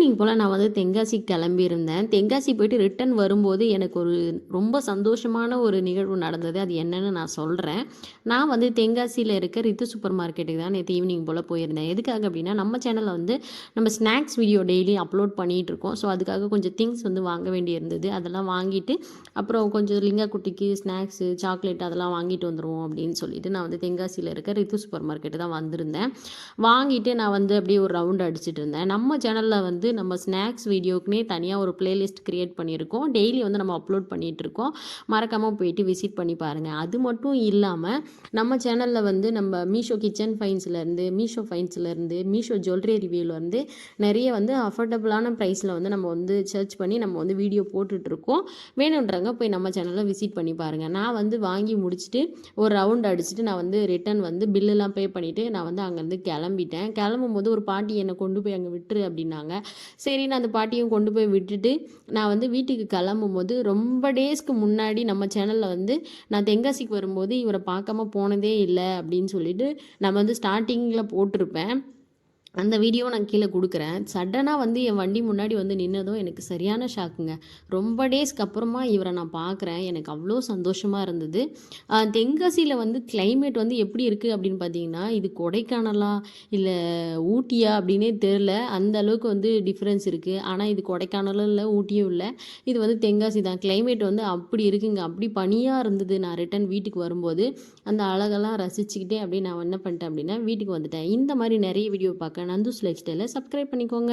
Evening போல் நான் வந்து தென்காசி கிளம்பியிருந்தேன். தென்காசி போயிட்டு ரிட்டன் வரும்போது எனக்கு ஒரு ரொம்ப சந்தோஷமான ஒரு நிகழ்வு நடந்தது. அது என்னன்னு நான் சொல்கிறேன் நான் வந்து தென்காசியில் இருக்க ரித்து சூப்பர் மார்க்கெட்டுக்கு தான் நேற்று ஈவினிங் போல் போயிருந்தேன். எதுக்காக அப்படின்னா நம்ம சேனலில் வந்து நம்ம ஸ்நாக்ஸ் வீடியோ டெய்லி அப்லோட் பண்ணிகிட்டு இருக்கோம். ஸோ அதுக்காக கொஞ்சம் திங்ஸ் வந்து வாங்க வேண்டியிருந்தது. அதெல்லாம் வாங்கிட்டு அப்புறம் கொஞ்சம் லிங்கா குட்டிக்கு ஸ்நாக்ஸு சாக்லேட் அதெல்லாம் வாங்கிட்டு வந்துடுவோம் அப்படின்னு சொல்லிட்டு நான் வந்து தென்காசியில் இருக்க ரித்து சூப்பர் மார்க்கெட்டு தான் வந்திருந்தேன். வாங்கிட்டு நான் வந்து அப்படியே ஒரு ரவுண்ட் அடிச்சிட்டு இருந்தேன். நம்ம சேனலில் வந்து நம்ம ஸ்நாக்ஸ் வீடியோக்குனே தனியாக ஒரு பிளேலிஸ்ட் க்ரியேட் பண்ணியிருக்கோம். டெய்லி வந்து நம்ம அப்லோட் பண்ணிகிட்ருக்கோம் மறக்காமல் போயிட்டு விசிட் பண்ணி பாருங்கள் அது மட்டும் இல்லாமல் நம்ம சேனலில் வந்து நம்ம மீஷோ கிச்சன் ஃபைன்ஸ்லேருந்து மீஷோ ஃபைன்ஸ்லேருந்து மீஷோ ஜுவல்லரி ரிவ்யூலேருந்து நிறைய வந்து அஃபோர்டபுளான ப்ரைஸில் வந்து நம்ம வந்து சர்ச் பண்ணி நம்ம வந்து வீடியோ போட்டுட்ருக்கோம் வேணுன்றவங்க போய் நம்ம சேனலில் விசிட் பண்ணி பாருங்கள் நான் வந்து வாங்கி முடிச்சுட்டு ஒரு ரவுண்ட் அடிச்சுட்டு நான் வந்து ரிட்டன் வந்து பில்லுலாம் பே பண்ணிவிட்டு நான் வந்து அங்கேருந்து கிளம்பிட்டேன். கிளம்பும் போது ஒரு பாட்டி என்னை கொண்டு போய் அங்கே விட்டுரு அப்படின்னாங்க. சரி நான் அந்த பாட்டியும் கொண்டு போய் விட்டுட்டு நான் வந்து வீட்டுக்கு கிளம்பும் போது ரொம்ப டேஸ்க்கு முன்னாடி நம்ம சேனலில் வந்து நான் தென்காசிக்கு வரும்போது இவரை பார்க்காம போனதே இல்லை அப்படின்னு சொல்லிட்டு நம்ம வந்து ஸ்டார்டிங்கில் போட்டிருப்பேன். அந்த வீடியோ நான் கீழே கொடுக்குறேன். சடனாக வந்து என் வண்டி முன்னாடி வந்து நின்னதும் எனக்கு சரியான ஷாக்குங்க ரொம்ப டேஸ்க்கு அப்புறமா இவரை நான் பார்க்குறேன் எனக்கு அவ்வளோ சந்தோஷமாக இருந்தது. தென்காசியில் வந்து கிளைமேட் வந்து எப்படி இருக்குது அப்படின்னு பார்த்தீங்கன்னா இது கொடைக்கானலா இல்லை ஊட்டியா அப்படின்னே தெரில அந்த அளவுக்கு வந்து டிஃப்ரென்ஸ் இருக்குது ஆனால் இது கொடைக்கானலும் இல்லை ஊட்டியும் இல்லை. இது வந்து தென்காசி தான். கிளைமேட் வந்து அப்படி இருக்குங்க. அப்படி பனியாக இருந்தது நான் ரிட்டன் வீட்டுக்கு வரும்போது. அந்த அழகெல்லாம் ரசிச்சுக்கிட்டே அப்படியே நான் என்ன பண்ணிட்டேன் அப்படின்னா வீட்டுக்கு வந்துட்டேன். இந்த மாதிரி நிறைய வீடியோ பார்க்க நந்துஸ் லைஃப் ஸ்டைலை சப்ஸ்கிரைப் பண்ணிக்கோங்க.